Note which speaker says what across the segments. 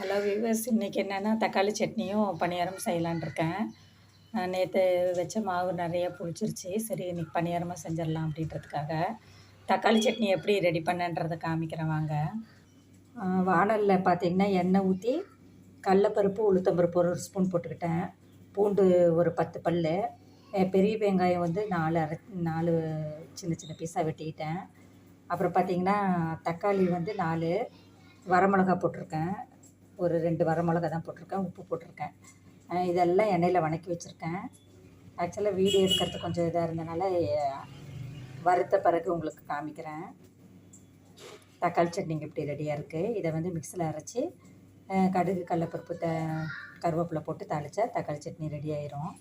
Speaker 1: Hello viewers இன்றைக்கி என்னென்னா தக்காளி சட்னியும் பணியாரம் செய்யலான் இருக்கேன். நேற்று வச்ச மாவு நிறைய புளிச்சிருச்சு. சரி இன்றைக்கி பணியாரமாக செஞ்சிடலாம் அப்படின்றதுக்காக. தக்காளி சட்னி எப்படி ரெடி பண்ணன்றதை காமிக்கிறேன் வாங்க. வானலில் பார்த்தீங்கன்னா எண்ணெய் ஊற்றி கடலப்பருப்பு உளுத்தம்பருப்பு ஒரு ஸ்பூன் போட்டுக்கிட்டேன். பூண்டு ஒரு பத்து பல் பெரிய வெங்காயம் வந்து நாலு அரை நாலு சின்ன சின்ன பீஸாக வெட்டிக்கிட்டேன். அப்புறம் பார்த்திங்கன்னா தக்காளி வந்து நாலு வரமிளகா போட்டிருக்கேன். ஒரு ரெண்டு வரமிளகா தான் போட்டிருக்கேன் உப்பு போட்டிருக்கேன். இதெல்லாம் எண்ணெயில் வணக்கி வச்சுருக்கேன். ஆக்சுவலாக வீடியோ எடுக்கிறது கொஞ்சம் இதாக இருந்தனால வறுத்த பிறகு உங்களுக்கு காமிக்கிறேன். தக்காளி சட்னிங்க இப்படி ரெடியாக இருக்குது இதை வந்து மிக்சியில் அரைச்சி கடுகு கடலப்பருப்பு த கருவேப்பிலை போட்டு தாளித்தா தக்காளி சட்னி ரெடி ஆயிரும்.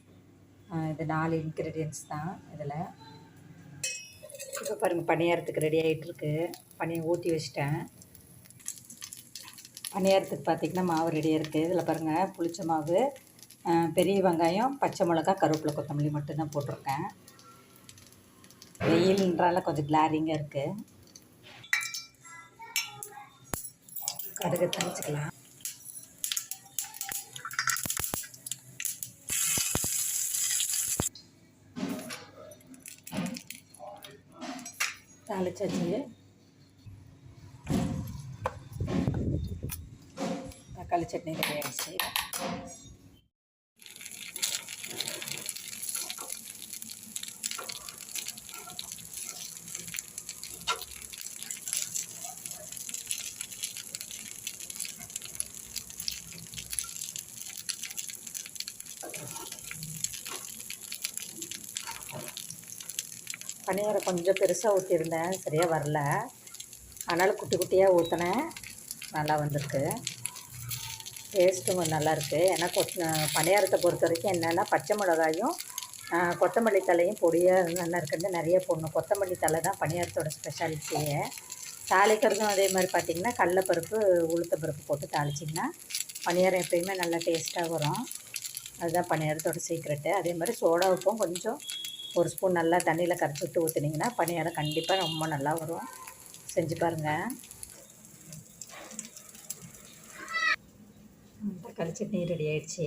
Speaker 1: இது நாலு இன்க்ரீடியன்ஸ் தான் இதில். இப்போ பாருங்கள் பணியாரத்துக்கு ரெடி ஆகிட்டுருக்கு பனியை ஊற்றி வச்சிட்டேன். பணியாரத்துக்கு பார்த்திங்கன்னா மாவு ரெடியாக இருக்குது இதில் பாருங்கள் புளிச்ச மாவு பெரிய வெங்காயம் பச்சை மிளகா கருவேப்பிலை கொத்தமல்லி மட்டும்தான் போட்டிருக்கேன். வெயில்ன்றால கொஞ்சம் கிளாரிங்காக இருக்குது கடுகு தளிச்சிக்கலாம். தாளிச்சாச்சு. தக்காளி சட்னி ரெடியாக ஆகிடுச்சு பனியாரம் கொஞ்சம் பெருசாக ஊற்றிருந்தேன் சரியாக வரல. அதனால் குட்டி குட்டியாக ஊற்றினேன் நல்லா வந்திருக்கு. டேஸ்ட்டும் நல்லாயிருக்கு. ஏன்னா கொத் பணியாரத்தை பொறுத்த வரைக்கும் என்னென்னா பச்சை மிளகாயும் கொத்தமல்லி தலையும் பொடியாக நல்லா இருக்கிறது. நிறைய போடணும். கொத்தமல்லி தலை தான் பணியாரத்தோட ஸ்பெஷாலிட்டியே தாளிக்கிறதும் அதே மாதிரி பார்த்திங்கன்னா கடலப்பருப்பு உளுத்தப்பருப்பு போட்டு தாளிச்சிங்கன்னா பணியாரம் எப்பயுமே நல்லா டேஸ்ட்டாக வரும். அதுதான் பணியாரத்தோட சீக்ரெட்டு அதே மாதிரி சோடா உப்பும் கொஞ்சம் ஒரு ஸ்பூன் நல்லா தண்ணியில் கரைச்சி விட்டு ஊற்றுனீங்கன்னா பணியாரம் கண்டிப்பாக ரொம்ப நல்லா வரும். செஞ்சு பாருங்கள் தக்காளி நீரடி ரெடி ஆயிடுச்சு.